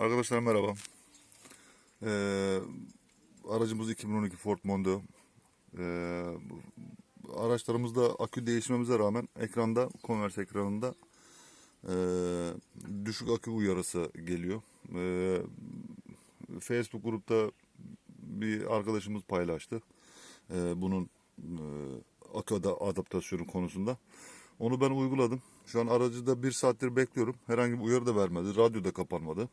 Arkadaşlar merhaba. Ee, aracımız 2012 Ford Mondeo. Ee, araçlarımızda akü değişmemize rağmen ekranda, konvers ekranında ee, düşük akü uyarısı geliyor. Ee, Facebook grupta bir arkadaşımız paylaştı. Ee, bunun ee, akü ada- adaptasyonu konusunda. Onu ben uyguladım. Şu an aracıda bir saattir bekliyorum. Herhangi bir uyarı da vermedi. Radyo da kapanmadı.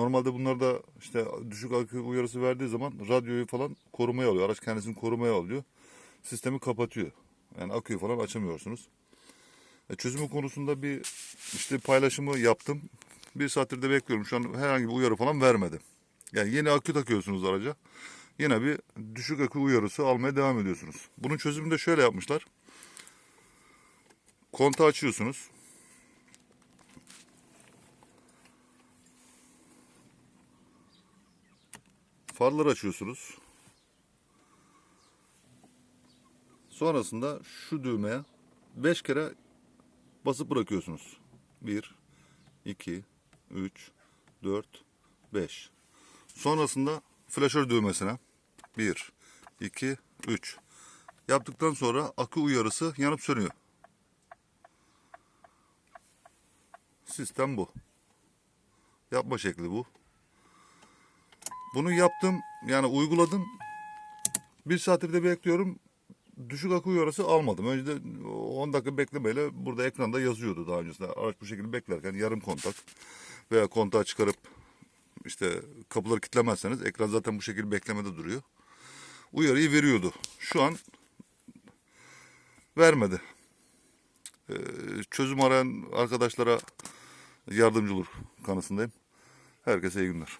Normalde bunlarda işte düşük akü uyarısı verdiği zaman radyoyu falan korumaya alıyor. Araç kendisini korumaya alıyor. Sistemi kapatıyor. Yani aküyü falan açamıyorsunuz. E, çözümü konusunda bir işte paylaşımı yaptım. Bir saattir de bekliyorum. Şu an herhangi bir uyarı falan vermedi. Yani yeni akü takıyorsunuz araca. Yine bir düşük akü uyarısı almaya devam ediyorsunuz. Bunun çözümünü de şöyle yapmışlar. Kontağı açıyorsunuz. Farları açıyorsunuz. Sonrasında şu düğmeye 5 kere basıp bırakıyorsunuz. 1 2 3 4 5. Sonrasında flaşör düğmesine 1 2 3 yaptıktan sonra akü uyarısı yanıp sönüyor. Sistem bu. Yapma şekli bu. Bunu yaptım yani uyguladım. Bir saattir de bekliyorum. Düşük akü uyarısı almadım. Önce 10 dakika beklemeyle burada ekranda yazıyordu daha öncesinde. Araç bu şekilde beklerken yarım kontak veya kontağı çıkarıp işte kapıları kilitlemezseniz ekran zaten bu şekilde beklemede duruyor. Uyarıyı veriyordu. Şu an vermedi. Ee, çözüm arayan arkadaşlara yardımcı olur kanısındayım. Herkese iyi günler.